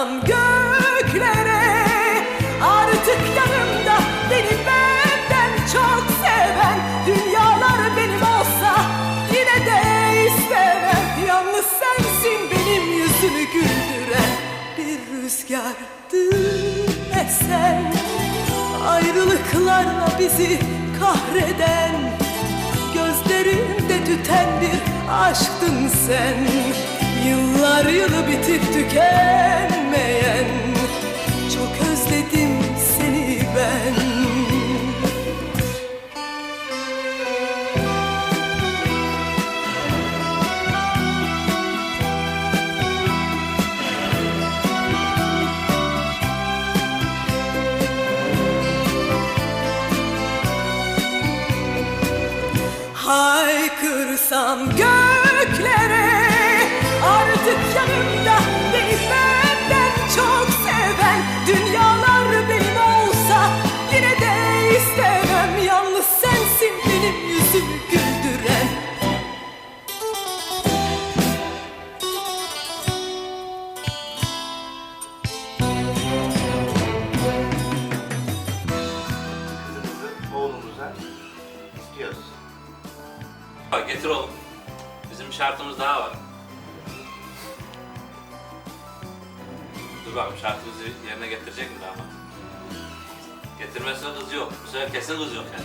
Haykırsam göklere Artık yanımda beni benden çok seven Dünyalar benim olsa yine de istemem. Yalnız sensin benim yüzümü güldüren Bir rüzgardı esen Ayrılıklarla bizi kahreden Gözlerimde tüten bir aşktın sen. Yıllar yılı bitip tükenmeyen Çok özledim seni ben. Haykırsam göklere istiyoruz. Bak getir oğlum. Bizim bir şartımız daha var. Dur bakalım şartımızı yerine getirecek mi damat? Getirmezse kız yok. Bu sefer kesin kız yok yani.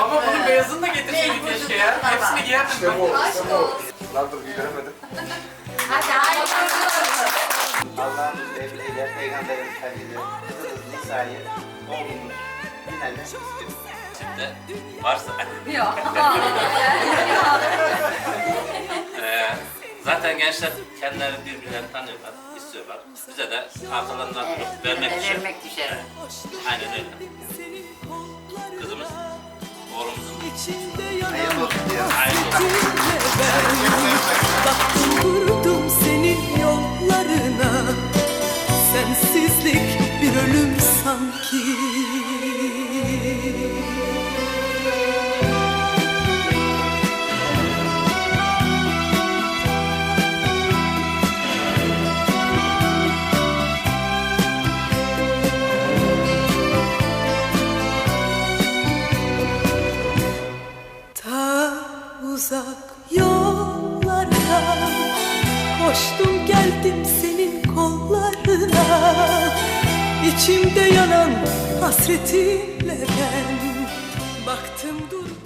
Ama bunun beyazını da getirseydin keşke ya. Hepsini giyerdim ben. Lan dur göremedim. Hadi hayırlı Allah'ın emriyle Peygamberimiz Efendimiz kızımız Nisa'yı oğlumuz Şimdi varsa... Yok. Eee, zaten gençler kendileri birbirlerini tanıyorlar, istiyorlar. Bize de arkalarından durup vermek düşer. Vermek düşer. Evet, Aynen öyle. Kızımız, oğlumuzun Hayırlı yanan olsun diyor. Hayırlı olsun. hasretinle ben Baktım durdum senin yollarına Sensizlik bir ölüm sanki uzak yollardan Koştum geldim senin kollarına. İçimde yanan hasretinle ben Baktım dur